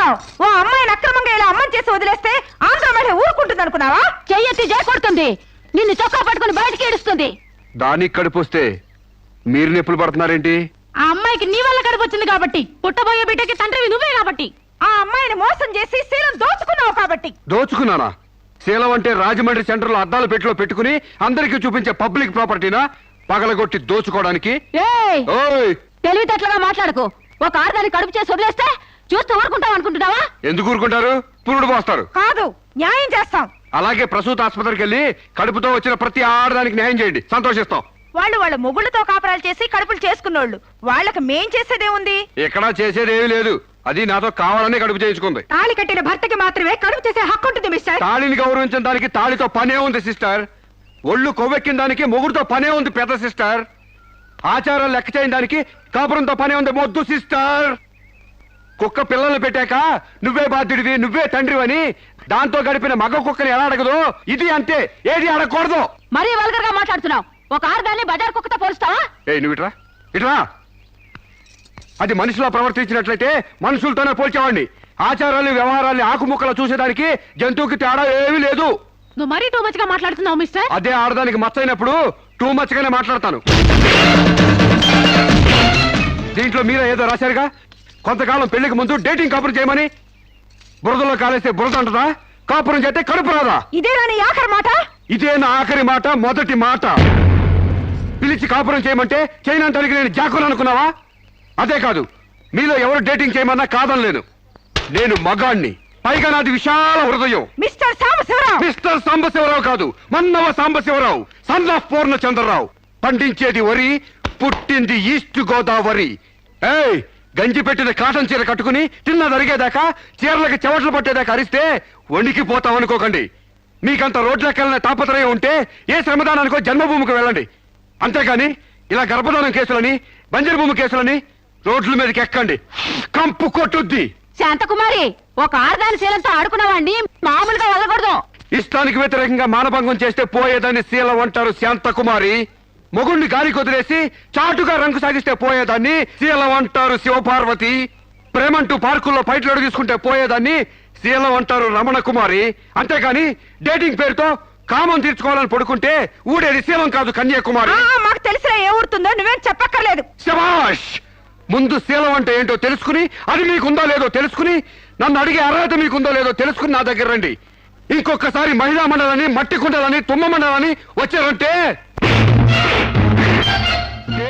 సాంబశివరావు ఓ అమ్మాయిని అక్రమంగా ఇలా అమ్మని చేసి వదిలేస్తే ఆంధ్ర మహిళ ఊరుకుంటుంది అనుకున్నావా? చెయ్యెత్తి కొడుతుంది. నిన్ను చొక్కా పట్టుకుని బయటికి ఏడుస్తుంది. దానికి కడుపొస్తే మీరు నొప్పులు పడుతున్నారేంటి? ఆ అమ్మాయికి నీ వల్ల కడుపు వచ్చింది కాబట్టి పుట్టబోయే బిడ్డకి తండ్రివి నువ్వే కాబట్టి. ఆ అమ్మాయిని మోసం చేసి శీలం దోచుకున్నావు కాబట్టి. దోచుకున్నానా? శీలం అంటే రాజమండ్రి సెంటర్లో అద్దాల పెట్టిలో పెట్టుకుని అందరికీ చూపించే పబ్లిక్ ప్రాపర్టీనా? పగలగొట్టి దోచుకోవడానికి? ఏయ్! ఓయ్! తెలివితేటలుగా మాట్లాడుకో. ఒక ఆడదాన్ని కడుపు చేసి వదిలేస్తే చూస్తూ ఊరుకుంటావు అనుకుంటున్నావా? ఎందుకు ఊరుకుంటారు? పురుడు పోస్తారు కాదు న్యాయం చేస్తాం. అలాగే ప్రసూత ఆసుపత్రికి వెళ్ళి కడుపుతో వచ్చిన ప్రతి ఆడదానికి న్యాయం చేయండి. సంతోషిస్తాం. వాళ్ళు వాళ్ళ మొగుళ్ళతో కాపురాలు చేసి కడుపులు చేసుకున్నోళ్ళు. వాళ్ళకి మేం చేసేదే ఉంది ఎక్కడా చేసేది ఏమీ లేదు. అది నాతో కావాలని కడుపు చేయించుకుంది. తాళి కట్టిన భర్తకి మాత్రమే కడుపు చేసే హక్కు ఉంటుంది మిస్టర్. తాళిని గౌరవించిన దానికి తాళితో పనే ఉంది సిస్టర్. ఒళ్ళు కొవ్వెక్కిన దానికి మొగుడుతో పనే ఉంది పెద్ద సిస్టర్. ఆచారాలు లెక్క చేయని దానికి కాపురంతో పనే ఉంది మొద్దు సిస్టర్. కుక్క పిల్లలు పెట్టాక నువ్వే బాధ్యుడివి నువ్వే తండ్రివని దాంతో గడిపిన మగ కుక్కని ఎలా అడగదు? ఇది అంతే. ఏది అడగకూడదు. మరీ వల్గర్గా మాట్లాడుతున్నావు. ఒక ఆడదాన్ని బజార్ కుక్కతో పోలుస్తావా? ఏ నువ్వు ఇట్రా ఇట్రా అది మనిషిలో ప్రవర్తించినట్లయితే మనుషులతోనే పోల్చేవాడిని. ఆచారాలు వ్యవహారాలు ఆకుముక్కలు చూసేదానికి జంతువుకి తేడా ఏమీ లేదు. నువ్వు మరీ టూ మచ్గా మాట్లాడుతున్నావు మిస్టర్ అదే ఆడదానికి మచ్చైనప్పుడు టూ మచ్ గానే మాట్లాడతాను. దీంట్లో మీరే ఏదో రాశారుగా? కొంతకాలం పెళ్ళికి ముందు డేటింగ్ కాపురం చేయమని బురదలో కాలేస్తే బురద అంటదా? కాపురం చేస్తే కడుపు రాదా? ఇదే ఆఖరి మాట? ఇదే నా ఆఖరి మాట మొదటి మాట. పిలిచి కాపురం చేయమంటే చేయనంటానికి నేను జాకులు అనుకున్నావా? అదే కాదు మీలో ఎవరు డేటింగ్ చేయమన్నా కాదనలేను నేను మగాణ్ణి. పైగా నాది విశాల హృదయం. మిస్టర్ సాంబశివరావు! మిస్టర్ సాంబశివరావు కాదు మన్నవ సాంబశివరావు సన్ ఆఫ్ పూర్ణ చంద్రరావు పండించేది వరి పుట్టింది ఈస్ట్ గోదావరి. ఏయ్ గంజి పెట్టిన కాటన్ చీర కట్టుకుని తిన్న జరిగేదాకా చీరలకి చెవట్లు పట్టేదాకా అరిస్తే వణికిపోతాం అనుకోకండి మీకంత రోడ్లకెళ్ళిన తాపత్రయం ఉంటే ఏ శ్రమదానానికో జన్మభూమికి వెళ్ళండి. అంతేగాని ఇలా గర్భధానం కేసులని బంజరు భూమి కేసులని రోడ్ల మీదకి ఎక్కండి. కంపు కొట్టుద్ది. శాంతకుమారి ఒక ఆడదాని శీలంతో ఆడుకున్నావాడిని మామూలుగా వదలకూడదు. ఇష్టానికి వ్యతిరేకంగా మానభంగం చేస్తే పోయేదాన్ని శీలం అంటారు శాంతకుమారి. మొగుణ్ణి గాలి కొదిలేసి చాటుగా రంగు సాగిస్తే పోయేదాన్ని శీలం అంటారు శివపార్వతి. ప్రేమంటూ పార్కుల్లో పైట్లోడు తీసుకుంటే పోయేదాన్ని శీలం అంటారు రమణ కుమారి అంతేగాని డేటింగ్ పేరుతో కామం తీర్చుకోవాలని పడుకుంటే ఊడేది శీలం కాదు కన్యాకుమారి. మాకు తెలిసిన ఏ నువ్వేం చెప్పక్కర్లేదు. శబాష్ ముందు శీలం అంటే ఏంటో తెలుసుకుని అది మీకుందో లేదో తెలుసుకుని నన్ను అడిగే అర్హత మీకుందో లేదో తెలుసుకుని నా దగ్గర రండి. ఇంకొకసారి మహిళా మండలని మట్టి కుండలని తుమ్మ మండలని వచ్చారంటే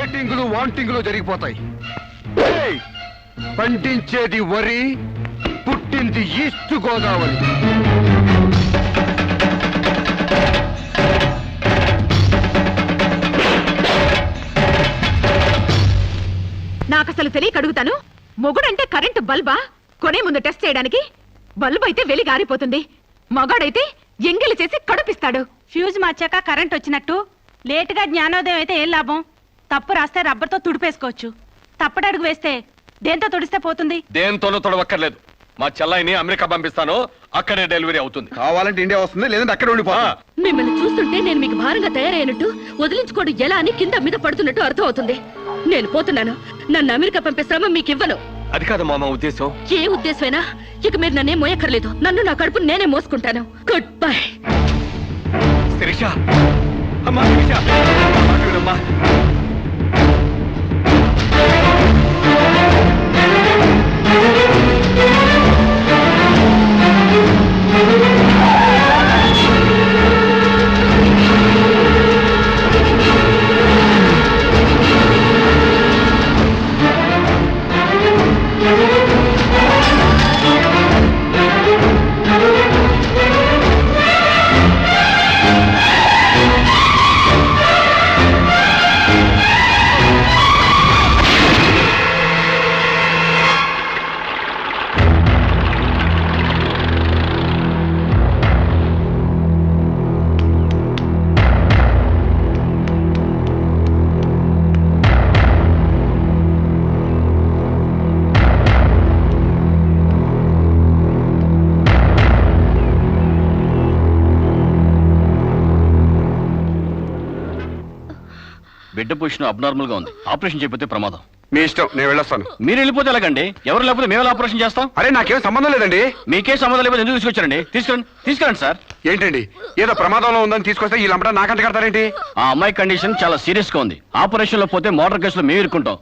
డేటింగ్లు వాంటింగ్లు జరిగిపోతాయి! పండించేది వరి పుట్టింది ఈస్ట్ గోదావరి. నాకు అసలు తెలియక అడుగుతాను మొగుడంటే కరెంటు బల్బా? కొనే ముందు టెస్ట్ చేయడానికి? బల్బు అయితే వెలి గారిపోతుంది. మగాడైతే ఎంగిలి చేసి కడుపిస్తాడు. ఫ్యూజ్ మార్చాక కరెంట్ వచ్చినట్టు. లేటుగా జ్ఞానోదయం అయితే ఏం లాభం? తప్పు రాస్తే రబ్బర్తో తుడిపేసుకోవచ్చు. తప్పటడుగు వేస్తే దేంతో తుడిస్తే పోతుంది? దేంతోనూ తొడవక్కర్లేదు. మా చెల్లాయిని అమెరికా పంపిస్తాను అక్కడే డెలివరీ అవుతుంది. కావాలంటే ఇండియా వస్తుంది లేదంటే అక్కడ ఉండిపో మిమ్మల్ని చూస్తుంటే నేను మీకు భారంగా తయారైనట్టు వదిలించుకోవడం ఎలా అని కింద మీద పడుతున్నట్టు అర్థం అవుతుంది నేను పోతున్నాను నన్ను అమెరికా పంపే శ్రమ మీకు ఇవ్వను అది కాదు మామ ఉద్దేశం. ఏ ఉద్దేశమైనా? ఇక మీరు నన్నే మోయక్కర్లేదు నన్ను నా కడుపు నేనే మోసుకుంటాను. Good bye Sirisha! అమ్మా శిరీష! మాట పొజిషన్ అబ్నార్మల్గా ఉంది. ఆపరేషన్ చేయకపోతే ప్రమాదం. మీ ఇష్టం నేను వెళ్ళొస్తాను. మీరు వెళ్ళిపోతే ఎలాగండి? ఎవరు లేకపోతే మేము ఎలా ఆపరేషన్ చేస్తాం? అరే నాకేం సంబంధం లేదండి. మీకే సంబంధం లేకపోతే ఎందుకు తీసుకొచ్చారండి? తీసుకురండి తీసుకురండి సార్. ఏంటండి? ఏదో ప్రమాదంలో ఉందని తీసుకొస్తే ఈ లంపట నాకంట కడతారేంటి? ఆ అమ్మాయి కండిషన్ చాలా సీరియస్గా ఉంది. ఆపరేషన్లో పోతే మోటార్ కేసులో మేము ఇరుక్కుంటాం.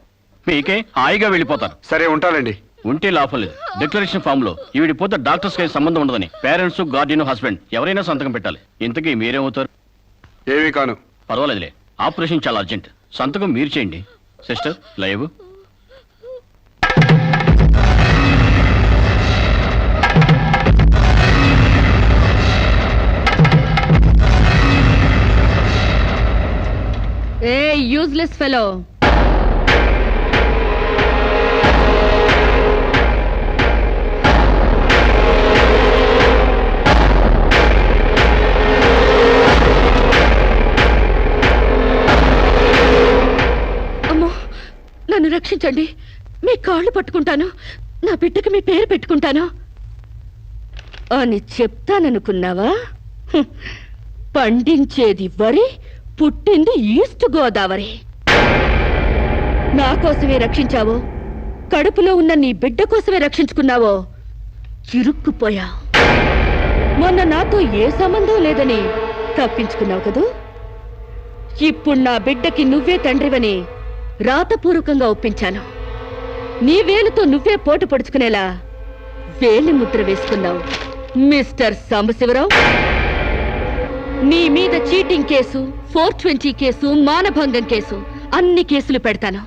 మీకే హాయిగా వెళ్ళిపోతారు. సరే ఉంటానండి. ఉంటే లాభం లేదు. డిక్లరేషన్ ఫామ్లో ఈవిడి పోతే డాక్టర్స్కి సంబంధం ఉండదని. పేరెంట్స్ గార్డియన్ హస్బెండ్ ఎవరైనా సంతకం పెట్టాలి. ఇంతకీ మీరేమవుతారు? ఏమీ కాను. పర్వాలేదులే. ఆపరేషన్ చాలా అర్జెంట్. సంతకం మీరు చేయండి. Sister live. ఏ యూజ్లెస్ ఫెలో రక్షించండి. మీ కాళ్ళు పట్టుకుంటాను. నా బిడ్డకి మీ పేరు పెట్టుకుంటాను. అని చెప్తాననుకున్నావా? పండించేది వరి పుట్టింది ఈస్ట్ గోదావరి. నా కోసమే రక్షించావో? కడుపులో ఉన్న నీ బిడ్డ కోసమే రక్షించుకున్నావో? చిరుక్కుపోయా మొన్న నాతో ఏ సంబంధం లేదని తప్పించుకున్నావు కదూ? ఇప్పుడు నా బిడ్డకి నువ్వే తండ్రివని రాతపూర్వకంగా ఒప్పించాను. నీ వేలుతో నువ్వే పోటు పొడుచుకునేలా వేలి ముద్ర వేసుకున్నావు. మిస్టర్ సాంబశివరావు నీ మీద cheating case four twenty case మానభంగం కేసు అన్ని కేసులు పెడతాను.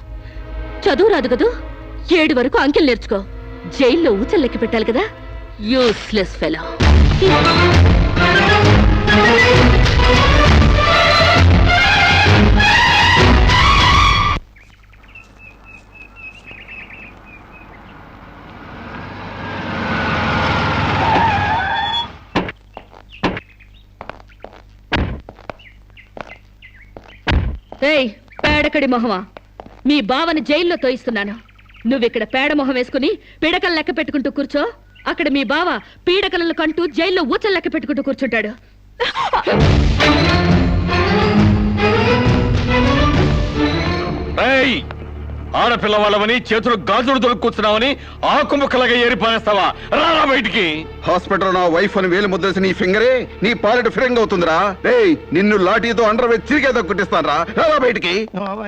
చదువు రాదు కదూ? ఏడు వరకు అంకెలు నేర్చుకో. జైల్లో ఊచల్లెక్కి పెట్టాలి కదా? యూస్లెస్ ఫెలో ఏయ్ పేడకడి మొహమా. మీ బావని జైల్లో తోయిస్తున్నాను. నువ్విక్కడ పేడ మొహం వేసుకుని పీడకలు లెక్క పెట్టుకుంటూ కూర్చో. అక్కడ మీ బావ పీడకలను కంటూ జైల్లో ఊచలు లెక్క పెట్టుకుంటూ కూర్చుంటాడు. ఏయ్! ఆడపిల్ల వాళ్ళవని చేతులు గాజులు దొరుకుతున్నావని ఆకుముక్కలుగా ఏరి పారేస్తావా? రారా బయటికి. హాస్పిటల్ నా వైఫ్ అని వేలు ముద్రేసి నీ ఫింగరే నీ పాలెట్ ఫిరంగ్ అవుతుందిరా నిన్ను లాఠీతో అండర్ వేసి చిరిగేదో కుట్టిస్తాను రా బయటికి.